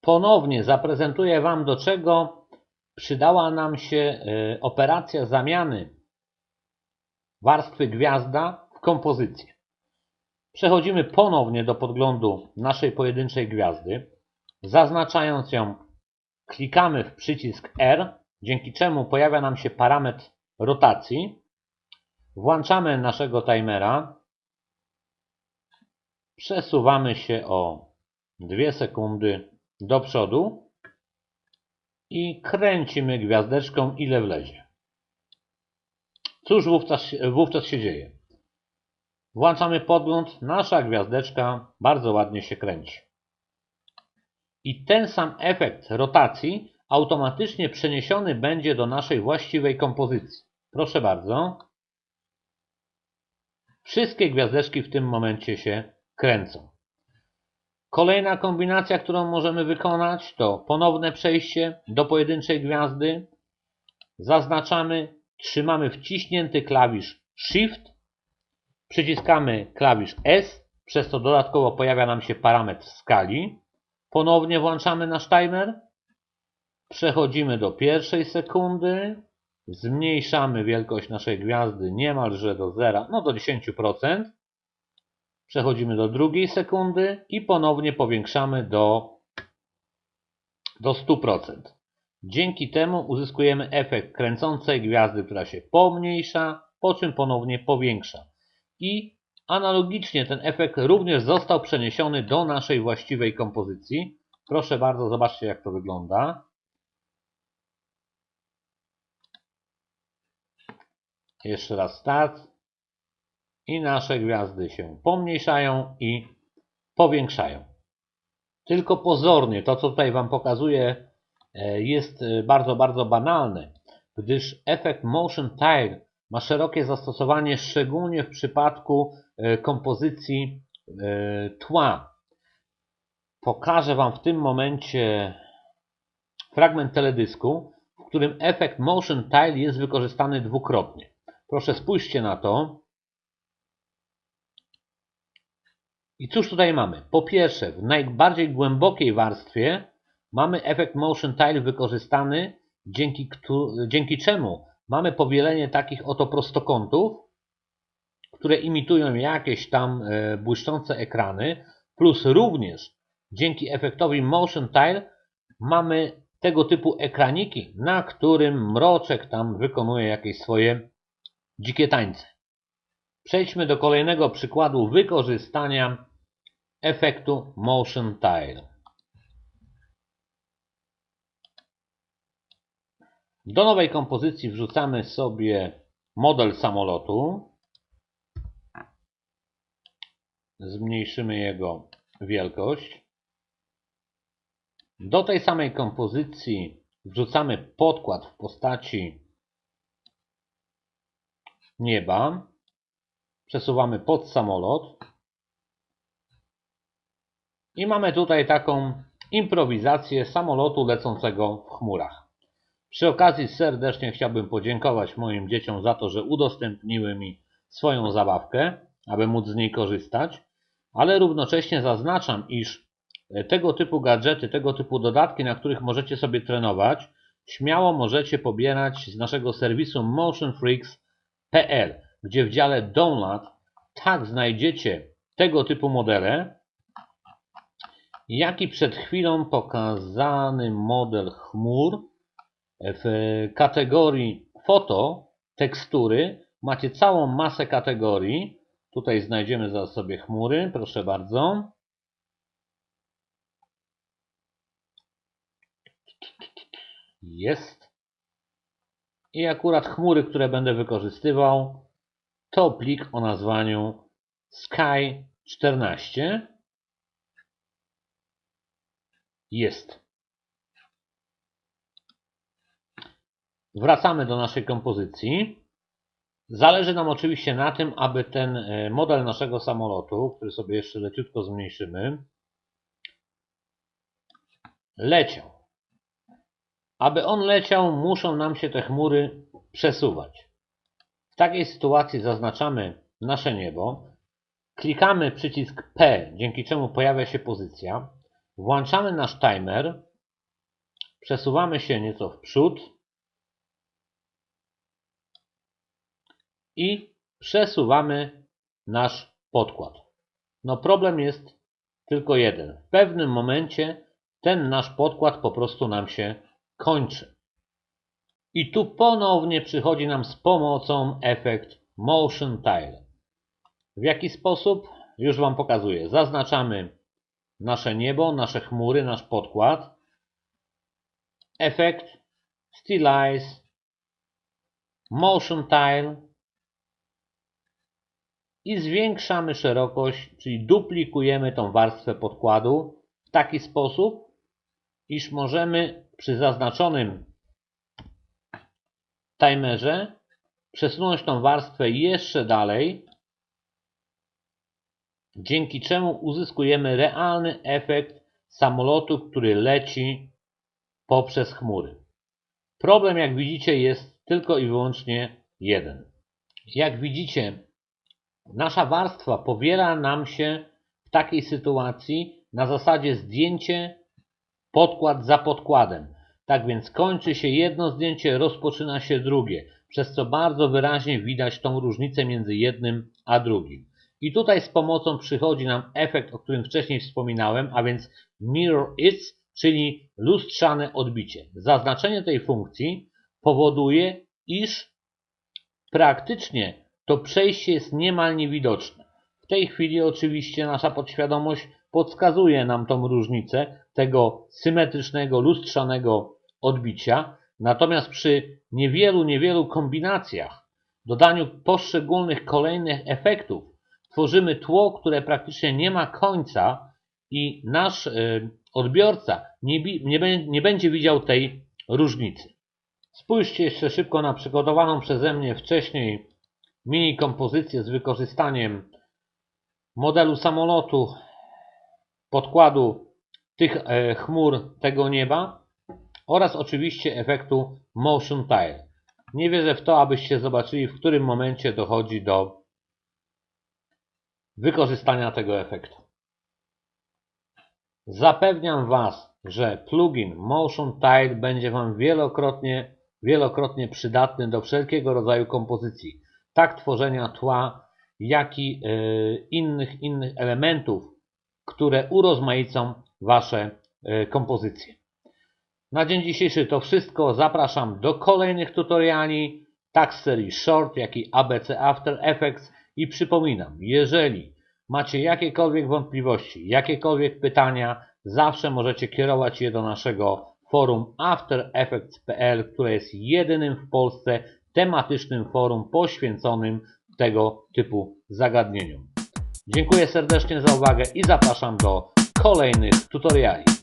ponownie zaprezentuję Wam, do czego przydała nam się e, operacja zamiany warstwy gwiazda w kompozycję. Przechodzimy ponownie do podglądu naszej pojedynczej gwiazdy. Zaznaczając ją, klikamy w przycisk R, dzięki czemu pojawia nam się parametr rotacji. Włączamy naszego timera. Przesuwamy się o 2 sekundy do przodu i kręcimy gwiazdeczką ile wlezie. Cóż wówczas, wówczas się dzieje? Włączamy podgląd, nasza gwiazdeczka bardzo ładnie się kręci. I ten sam efekt rotacji automatycznie przeniesiony będzie do naszej właściwej kompozycji. Proszę bardzo. Wszystkie gwiazdeczki w tym momencie się kręcą. Kolejna kombinacja, którą możemy wykonać to ponowne przejście do pojedynczej gwiazdy. Zaznaczamy, trzymamy wciśnięty klawisz Shift, przyciskamy klawisz S, przez co dodatkowo pojawia nam się parametr skali. Ponownie włączamy nasz timer. Przechodzimy do pierwszej sekundy. Zmniejszamy wielkość naszej gwiazdy niemalże do zera, no do 10%. Przechodzimy do drugiej sekundy i ponownie powiększamy do, do 100%. Dzięki temu uzyskujemy efekt kręcącej gwiazdy, która się pomniejsza, po czym ponownie powiększa. I analogicznie ten efekt również został przeniesiony do naszej właściwej kompozycji. Proszę bardzo, zobaczcie jak to wygląda. Jeszcze raz start i nasze gwiazdy się pomniejszają i powiększają. Tylko pozornie to, co tutaj Wam pokazuję, e, jest e, bardzo, bardzo banalne, gdyż efekt Motion Tile ma szerokie zastosowanie, szczególnie w przypadku e, kompozycji tła. Pokażę Wam w tym momencie fragment teledysku, w którym efekt Motion Tile jest wykorzystany dwukrotnie. Proszę spójrzcie na to. I cóż tutaj mamy? Po pierwsze, w najbardziej głębokiej warstwie mamy efekt Motion Tile wykorzystany, dzięki, dzięki czemu mamy powielenie takich oto prostokątów, które imitują jakieś tam e, błyszczące ekrany, plus również dzięki efektowi Motion Tile mamy tego typu ekraniki, na którym mroczek tam wykonuje jakieś swoje dzikie tańce. Przejdźmy do kolejnego przykładu wykorzystania efektu Motion Tile. Do nowej kompozycji wrzucamy sobie model samolotu. Zmniejszymy jego wielkość. Do tej samej kompozycji wrzucamy podkład w postaci nieba. Przesuwamy pod samolot. I mamy tutaj taką improwizację samolotu lecącego w chmurach. Przy okazji serdecznie chciałbym podziękować moim dzieciom za to, że udostępniły mi swoją zabawkę, aby móc z niej korzystać, ale równocześnie zaznaczam, iż tego typu gadżety, tego typu dodatki, na których możecie sobie trenować, śmiało możecie pobierać z naszego serwisu motionfreaks.pl, gdzie w dziale Download tak znajdziecie tego typu modele, jak i przed chwilą pokazany model chmur w kategorii foto, tekstury macie całą masę kategorii. Tutaj znajdziemy za sobie chmury, proszę bardzo. Jest. I akurat chmury, które będę wykorzystywał, to plik o nazwaniu Sky 14. Jest. Wracamy do naszej kompozycji. Zależy nam oczywiście na tym, aby ten e, model naszego samolotu, który sobie jeszcze leciutko zmniejszymy, leciał. Aby on leciał, muszą nam się te chmury przesuwać. W takiej sytuacji zaznaczamy nasze niebo, klikamy przycisk P, dzięki czemu pojawia się pozycja, Włączamy nasz timer. Przesuwamy się nieco w przód. I przesuwamy nasz podkład. No problem jest tylko jeden. W pewnym momencie ten nasz podkład po prostu nam się kończy. I tu ponownie przychodzi nam z pomocą efekt Motion Tile. W jaki sposób? Już Wam pokazuję. Zaznaczamy nasze niebo, nasze chmury, nasz podkład. Efekt. Stylize Motion Tile. I zwiększamy szerokość, czyli duplikujemy tą warstwę podkładu w taki sposób, iż możemy przy zaznaczonym timerze przesunąć tą warstwę jeszcze dalej, dzięki czemu uzyskujemy realny efekt samolotu, który leci poprzez chmury. Problem, jak widzicie, jest tylko i wyłącznie jeden. Jak widzicie, nasza warstwa powiela nam się w takiej sytuacji na zasadzie zdjęcie podkład za podkładem. Tak więc kończy się jedno zdjęcie, rozpoczyna się drugie, przez co bardzo wyraźnie widać tą różnicę między jednym a drugim. I tutaj z pomocą przychodzi nam efekt, o którym wcześniej wspominałem, a więc Mirror It's, czyli lustrzane odbicie. Zaznaczenie tej funkcji powoduje, iż praktycznie to przejście jest niemal niewidoczne. W tej chwili oczywiście nasza podświadomość podskazuje nam tą różnicę tego symetrycznego, lustrzanego odbicia, natomiast przy niewielu, niewielu kombinacjach, dodaniu poszczególnych kolejnych efektów, tworzymy tło, które praktycznie nie ma końca i nasz y, odbiorca nie, nie, nie będzie widział tej różnicy. Spójrzcie jeszcze szybko na przygotowaną przeze mnie wcześniej mini kompozycję z wykorzystaniem modelu samolotu, podkładu tych e, chmur tego nieba oraz oczywiście efektu Motion Tile. Nie wierzę w to, abyście zobaczyli, w którym momencie dochodzi do wykorzystania tego efektu. Zapewniam Was, że plugin Motion Tile będzie Wam wielokrotnie, wielokrotnie przydatny do wszelkiego rodzaju kompozycji, tak tworzenia tła, jak i yy, innych, innych elementów, które urozmaicą Wasze yy, kompozycje. Na dzień dzisiejszy to wszystko. Zapraszam do kolejnych tutoriali, tak z serii Short, jak i ABC After Effects i przypominam, jeżeli macie jakiekolwiek wątpliwości, jakiekolwiek pytania, zawsze możecie kierować je do naszego forum aftereffects.pl, które jest jedynym w Polsce tematycznym forum poświęconym tego typu zagadnieniom. Dziękuję serdecznie za uwagę i zapraszam do kolejnych tutoriali.